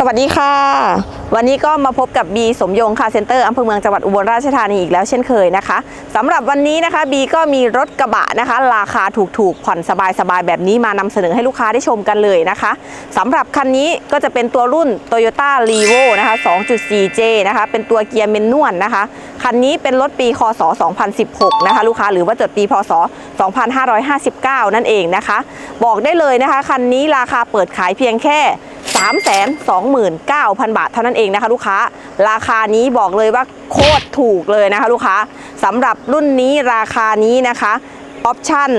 สวัสดีค่ะ วันนี้ก็มาพบกับบีสมยงค่ะเซ็นเตอร์อำเภอเมืองจังหวัดอุบลราชธานีอีกแล้วเช่นเคยนะคะสำหรับวันนี้นะคะบีก็มีรถกระบะนะคะ ราคาถูกๆ ผ่อนสบายๆ แบบนี้มานำเสนอให้ลูกค้าได้ชมกันเลยนะคะสำหรับคันนี้ก็จะเป็นตัวรุ่น Toyota l e v o นะคะ 2.4J นะคะ เป็นตัวเกียร์เมนนวลนะคะ คันนี้เป็นรถปีคศ 2016 นะคะลูกค้าหรือว่าจดปีพศ 2559 นั่นเองนะคะ บอกได้เลยนะคะคันนี้ราคาเปิดขายเพียงแค่329,000 บาทเท่านั้นเองนะคะลูกค้า ราคานี้บอกเลยว่าโคตรถูกเลยนะคะลูกค้าสำหรับรุ่นนี้ราคานี้นะคะออปชั่น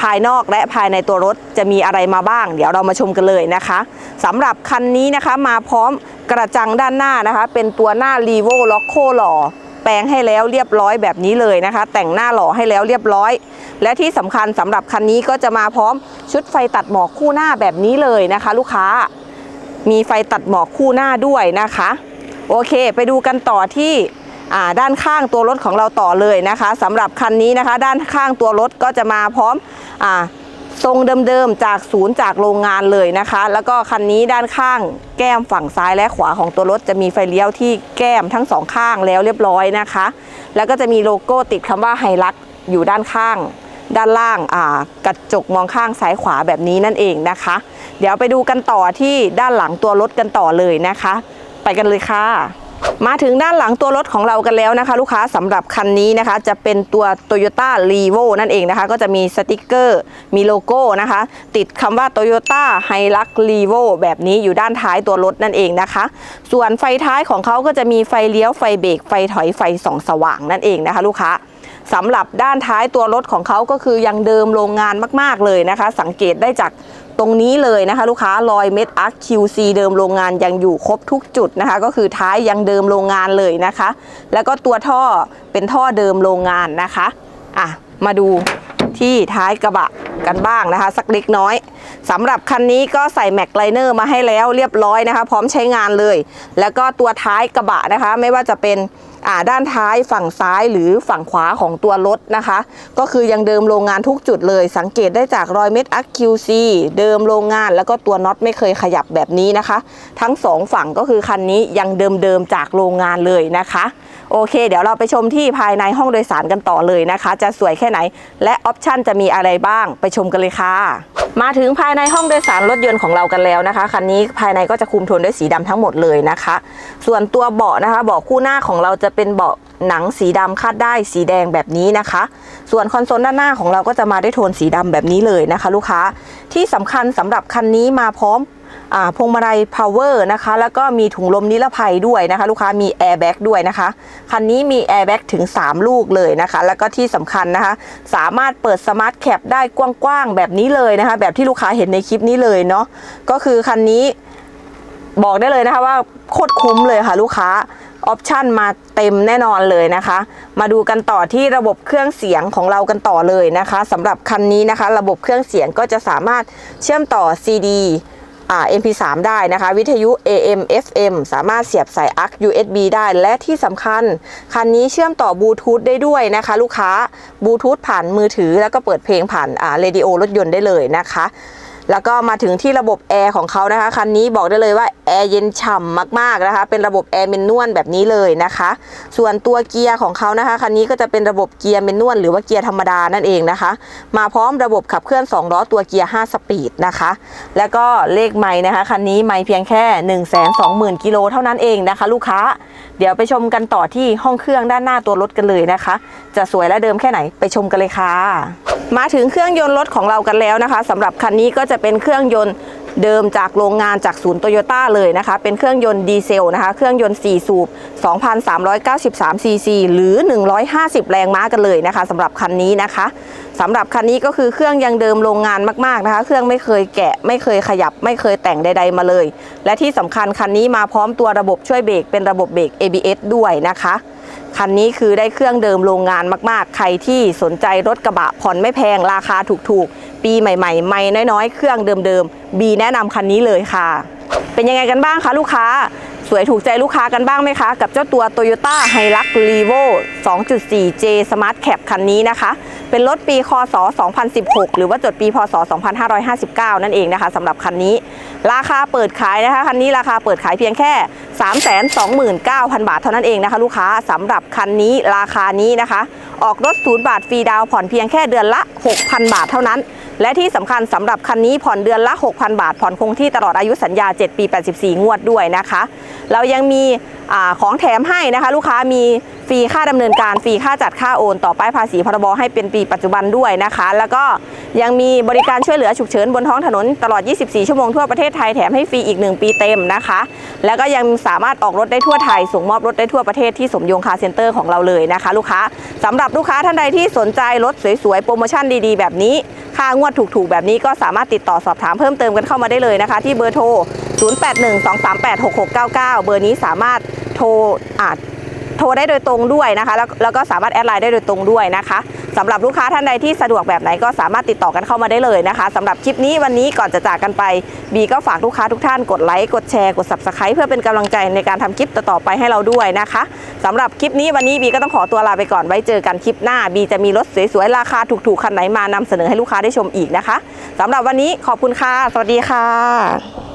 ภายนอกและภายในตัวรถจะมีอะไรมาบ้าง เดี๋ยวเรามาชมกันเลยนะคะสำหรับคันนี้นะคะมาพร้อมกระจังด้านหน้านะคะ เป็นตัวหน้า r e v o l o c o หล่อ แปลงให้แล้วเรียบร้อยแบบนี้เลยนะคะ แต่งหน้าหล่อให้แล้วเรียบร้อย และที่สำคัญสำหรับคันนี้ก็จะมาพร้อมชุดไฟตัดหมอกคู่หน้าแบบนี้เลยนะคะ ลูกค้า มีไฟตัดหมอกคู่หน้าด้วยนะคะ โอเค ไปดูกันต่อที่ด้านข้างตัวรถของเราต่อเลยนะคะสำหรับคันนี้นะคะ ด้านข้างตัวรถก็จะมาพร้อมอ่า ทรงเดิมๆจากศูนย์จากโรงงานเลยนะคะ แล้วก็คันนี้ด้านข้างแก้มฝั่งซ้ายและขวาของตัวรถจะมีไฟเลี้ยวที่แก้มทั้งสองข้างแล้วเรียบร้อยนะคะ แล้วก็จะมีโลโก้ติดคำว่าไฮลักอยู่ด้านข้าง ด้านล่างกระจกมองข้างซ้ายขวาแบบนี้นั่นเองนะคะ เดี๋ยวไปดูกันต่อที่ด้านหลังตัวรถกันต่อเลยนะคะ ไปกันเลยค่ะ มาถึงด้านหลังตัวรถของเรากันแล้วนะคะ ลูกค้าสำหรับคันนี้นะคะ จะเป็นตัว Toyota r e v o นั่นเองนะคะ ก็จะมีสติกเกอร์ มีโลโก้นะคะ ติดคำว่า Toyota h i l u x r e v o แบบนี้อยู่ด้านท้ายตัวรถนั่นเองนะคะ ส่วนไฟท้ายของเขาก็จะมีไฟเลี้ยวไฟเบรกไฟถอยไฟส่องสว่างนั่นเองนะคะ ลูกค้าสำหรับด้านท้ายตัวรถของเขาก็คือยังเดิมโรงงานมาก ๆเลยนะคะ สังเกตได้จาก ตรงนี้เลยนะคะลูกค้ารอยเม็ดอาร์ค QC เดิมโรงงานยังอยู่ครบทุกจุดนะคะ ก็คือท้ายยังเดิมโรงงานเลยนะคะ แล้วก็ตัวท่อเป็นท่อเดิมโรงงานนะคะอะมาดูที่ท้ายกระบะกันบ้างนะคะ สักเล็กน้อยสำหรับคันนี้ก็ใส่แม็กไลเนอร์มาให้แล้วเรียบร้อยนะคะ พร้อมใช้งานเลย แล้วก็ตัวท้ายกระบะนะคะ ไม่ว่าจะเป็น ด้านท้ายฝั่งซ้ายหรือฝั่งขวาของตัวรถนะคะ ก็คือยังเดิมโรงงานทุกจุดเลย สังเกตได้จากรอยเม็ดอัก QC เดิมโรงงานแล้วก็ตัวน็อตไม่เคยขยับแบบนี้นะคะ ทั้งสองฝั่งก็คือคันนี้ยังเดิมๆจากโรงงานเลยนะคะ โอเค เดี๋ยวเราไปชมที่ภายในห้องโดยสารกันต่อเลยนะคะ จะสวยแค่ไหน และออปชันจะมีอะไรบ้างไปชมกันเลยค่ะมาถึงภายในห้องโดยสารรถยนต์ของเรากันแล้วนะคะคันนี้ภายในก็จะคุมโทนด้วยสีดำทั้งหมดเลยนะคะ ส่วนตัวเบาะนะคะเบาะคู่หน้าของเราจะเป็นเบาะหนังสีดำคาดได้สีแดงแบบนี้นะคะ ส่วนคอนโซลด้านหน้าของเราก็จะมาด้วยโทนสีดำแบบนี้เลยนะคะ ลูกค้าที่สำคัญสำหรับคันนี้มาพร้อมพวงมาลัย power นะคะ แล้วก็มีถุงลมนิรภัยด้วยนะคะ ลูกค้ามี airbag ด้วยนะคะ คันนี้มี airbag ถึง 3 ลูกเลยนะคะ แล้วก็ที่สำคัญนะคะ สามารถเปิด smart cap ได้กว้างๆ แบบนี้เลยนะคะ แบบที่ลูกค้าเห็นในคลิปนี้เลยเนาะ ก็คือคันนี้บอกได้เลยนะคะว่าโคตรคุ้มเลยค่ะลูกค้า ออปชันมาเต็มแน่นอนเลยนะคะ มาดูกันต่อที่ระบบเครื่องเสียงของเรากันต่อเลยนะคะสำหรับคันนี้นะคะ ระบบเครื่องเสียงก็จะสามารถเชื่อมต่อ CD อ่า MP3 ได้นะคะ วิทยุ AM FM สามารถเสียบสาย ARC USB ได้และที่สำคัญ คันนี้เชื่อมต่อบลูทูธได้ด้วยนะคะ ลูกค้าบลูทูธผ่านมือถือแล้วก็เปิดเพลงผ่านอ่าเรดิโอรถยนต์ได้เลยนะคะ แล้วก็มาถึงที่ระบบแอร์ของเขานะคะ คันนี้บอกได้เลยว่าแอร์เย็นฉ่ำมากๆนะคะ เป็นระบบแอร์เมนนวลแบบนี้เลยนะคะ ส่วนตัวเกียร์ของเขานะคะ คันนี้ก็จะเป็นระบบเกียร์เมนนวลหรือว่าเกียร์ธรรมดานั่นเองนะคะ มาพร้อมระบบขับเคลื่อน 2 ล้อตัวเกียร์ 5 สปีดนะคะ แล้วก็เลขไม้นะคะ คันนี้ไม้เพียงแค่ 1 2 0 0 0 0กิโลเท่านั้นเองนะคะ ลูกค้า เดี๋ยวไปชมกันต่อที่ห้องเครื่องด้านหน้าตัวรถกันเลยนะคะ จะสวยและเดิมแค่ไหนไปชมกันเลยค่ะ มาถึงเครื่องยนต์รถของเรากันแล้วนะคะสำหรับคันนี้ก็จะเป็นเครื่องยนต์เดิมจากโรงงานจากศูนย์โตโยต้าเลยนะคะ เป็นเครื่องยนต์ดีเซลนะคะ เครื่องยนต์ 4 สูบ 2,393 ซีซีหรือ 150 แรงม้ากันเลยนะคะสำหรับคันนี้นะคะสำหรับคันนี้ก็คือเครื่องยังเดิมโรงงานมากๆนะคะ เครื่องไม่เคยแกะ ไม่เคยขยับ ไม่เคยแต่งใด ๆ มาเลย และที่สำคัญคันนี้มาพร้อมตัวระบบช่วยเบรกเป็นระบบเบรก ABS ด้วยนะคะ คันนี้คือได้เครื่องเดิมโรงงานมากๆ ใครที่สนใจรถกระบะผ่อนไม่แพงราคาถูกๆ ปีใหม่ๆ ไม่น้อยๆ เครื่องเดิมๆ บีแนะนำคันนี้เลยค่ะ เป็นยังไงกันบ้างคะลูกค้า วยถูกใจลูกค้ากันบ้างไหมคะ กับเจ้าตัว Toyota h i l u x r e v o 2.4J Smart Cap คันนี้นะคะ เป็นรถปีคศ 2016 หรือว่าจดปีพศ 2559 นั่นเองนะคะสำหรับคันนี้ ราคาเปิดขายนะคะ คันนี้ราคาเปิดขายเพียงแค่ 329,000 บาทเท่านั้นเองนะคะ ลูกค้าสำหรับคันนี้ราคานี้นะคะ ออกรถศูนย์บาทฟรีดาวผ่อนเพียงแค่เดือนละ 6,000 บาทเท่านั้น และที่สำคัญสำหรับคันนี้ผ่อนเดือนละ 6,000 บาท ผ่อนคงที่ตลอดอายุสัญญา 7 ปี 84 งวดด้วยนะคะ เรายังมีอของแถมให้นะคะ ลูกค้ามีฟรีค่าดำเนินการฟรีค่าจัดค่าโอน ต่อป้ายภาษีพรบให้เป็นปีปัจจุบันด้วยนะคะ แล้วก็ยังมีบริการช่วยเหลือฉุกเฉินบนท้องถนนตลอด 24 ชั่วโมงทั่วประเทศไทยแถมให้ฟรีอีก 1 ปีเต็มนะคะ แล้วก็ยังสามารถออกรถได้ทั่วไทย ส่งมอบรถได้ทั่วประเทศที่สมยงคาร์เซ็นเตอร์ของเราเลยนะคะ ลูกค้าสำหรับลูกค้าท่านใดที่สนใจรถสวยๆโปรโมชั่นดีๆ แบบนี้ค่างวดถูกๆ แบบนี้ก็สามารถติดต่อสอบถามเพิ่มเติมกันเข้ามาได้เลยนะคะ ที่เบอร์โทร 0812386699 เบอร์นี้สามารถโทรอาจ โทรได้โดยตรงด้วยนะคะแล้วแล้วก็สามารถแอดไลน์ได้โดยตรงด้วยนะคะสำหรับลูกค้าท่านใดที่สะดวกแบบไหนก็สามารถติดต่อกันเข้ามาได้เลยนะคะสำหรับคลิปนี้วันนี้ก่อนจะจากกันไปบีก็ฝากลูกค้าทุกท่านกดไลค์กดแชร์กด subscribe เพื่อเป็นกำลังใจในการทำคลิปต่อๆไปให้เราด้วยนะคะสำหรับคลิปนี้วันนี้บีก็ต้องขอตัวลาไปก่อนไว้เจอกันคลิปหน้าบีจะมีรถสวยๆราคาถูกๆคันไหนมานำเสนอให้ลูกค้าได้ชมอีกนะคะสำหรับวันนี้ขอบคุณค่ะสวัสดีค่ะ